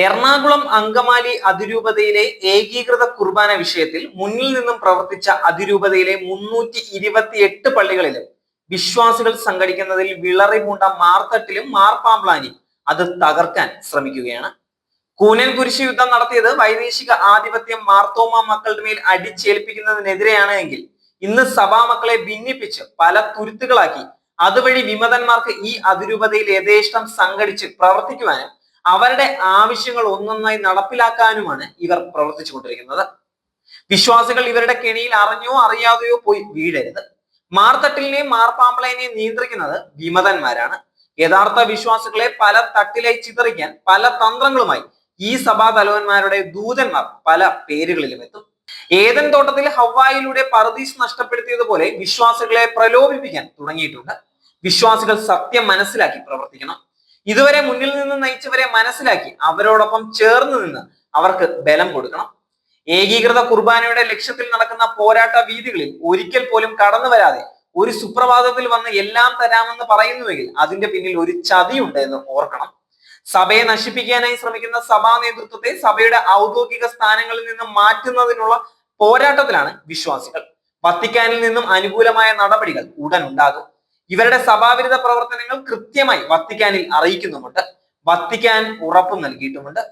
എറണാകുളം അങ്കമാലി അതിരൂപതയിലെ ഏകീകൃത കുർബാന വിഷയത്തിൽ മുന്നിൽ നിന്നും പ്രവർത്തിച്ച അതിരൂപതയിലെ മുന്നൂറ്റി ഇരുപത്തിയെട്ട് പള്ളികളിലും വിശ്വാസികൾ സംഘടിക്കുന്നതിൽ വിളറി പൂണ്ട മാർത്തട്ടിലും മാർപ്പാമ്പ്ലാനി അത് തകർക്കാൻ ശ്രമിക്കുകയാണ്. കൂനൻ കുരിശ് യുദ്ധം നടത്തിയത് വൈദേശിക ആധിപത്യം മാർത്തോമ മക്കളുടെ മേൽ അടിച്ചേൽപ്പിക്കുന്നതിനെതിരെയാണ് എങ്കിൽ ഇന്ന് സഭാമക്കളെ ഭിന്നിപ്പിച്ച് പല തുരുത്തുകളാക്കി അതുവഴി വിമതന്മാർക്ക് ഈ അതിരൂപതയിൽ യഥേഷ്ടം സംഘടിച്ച് പ്രവർത്തിക്കുവാനും അവരുടെ ആവശ്യങ്ങൾ ഒന്നൊന്നായി നടപ്പിലാക്കാനുമാണ് ഇവർ പ്രവർത്തിച്ചു കൊണ്ടിരിക്കുന്നത് വിശ്വാസികൾ ഇവരുടെ കെണിയിൽ അറിഞ്ഞോ അറിയാതെയോ പോയി വീഴരുത്. മാർത്തട്ടിലിനെയും മാർപ്പാമ്പളേനെയും നിയന്ത്രിക്കുന്നത് വിമതന്മാരാണ് യഥാർത്ഥ വിശ്വാസികളെ പല തട്ടിലായി ചിതറിക്കാൻ പല തന്ത്രങ്ങളുമായി ഈ സഭാ തലവന്മാരുടെ ദൂതന്മാർ പല പേരുകളിലും എത്തും. ഏതൻ തോട്ടത്തിൽ ഹവായിലൂടെ പറദീസ് നഷ്ടപ്പെടുത്തിയതുപോലെ വിശ്വാസികളെ പ്രലോഭിപ്പിക്കാൻ തുടങ്ങിയിട്ടുണ്ട്. വിശ്വാസികൾ സത്യം മനസ്സിലാക്കി പ്രവർത്തിക്കണം. ഇതുവരെ മുന്നിൽ നിന്ന് നയിച്ചവരെ മനസ്സിലാക്കി അവരോടൊപ്പം ചേർന്ന് നിന്ന് അവർക്ക് ബലം കൊടുക്കണം. ഏകീകൃത കുർബാനയുടെ ലക്ഷ്യത്തിൽ നടക്കുന്ന പോരാട്ട വീതികളിൽ ഒരിക്കൽ പോലും കടന്നു വരാതെ ഒരു സുപ്രഭാതത്തിൽ വന്ന് എല്ലാം തരാമെന്ന് പറയുന്നുവെങ്കിൽ അതിന്റെ പിന്നിൽ ഒരു ചതിയുണ്ട് എന്ന് ഓർക്കണം. സഭയെ നശിപ്പിക്കാനായി ശ്രമിക്കുന്ന സഭാ നേതൃത്വത്തെ സഭയുടെ ഔദ്യോഗിക സ്ഥാനങ്ങളിൽ നിന്ന് മാറ്റുന്നതിനുള്ള പോരാട്ടത്തിലാണ് വിശ്വാസികൾ. വത്തിക്കാനിൽ നിന്നും അനുകൂലമായ നടപടികൾ ഉടൻ ഉണ്ടാകും. ഇവരുടെ സഭാവിരുദ്ധ പ്രവർത്തനങ്ങൾ കൃത്യമായി വത്തിക്കാനിൽ അറിയിക്കുന്നുമുണ്ട്. വത്തിക്കാൻ ഉറപ്പ് നൽകിയിട്ടുമുണ്ട്.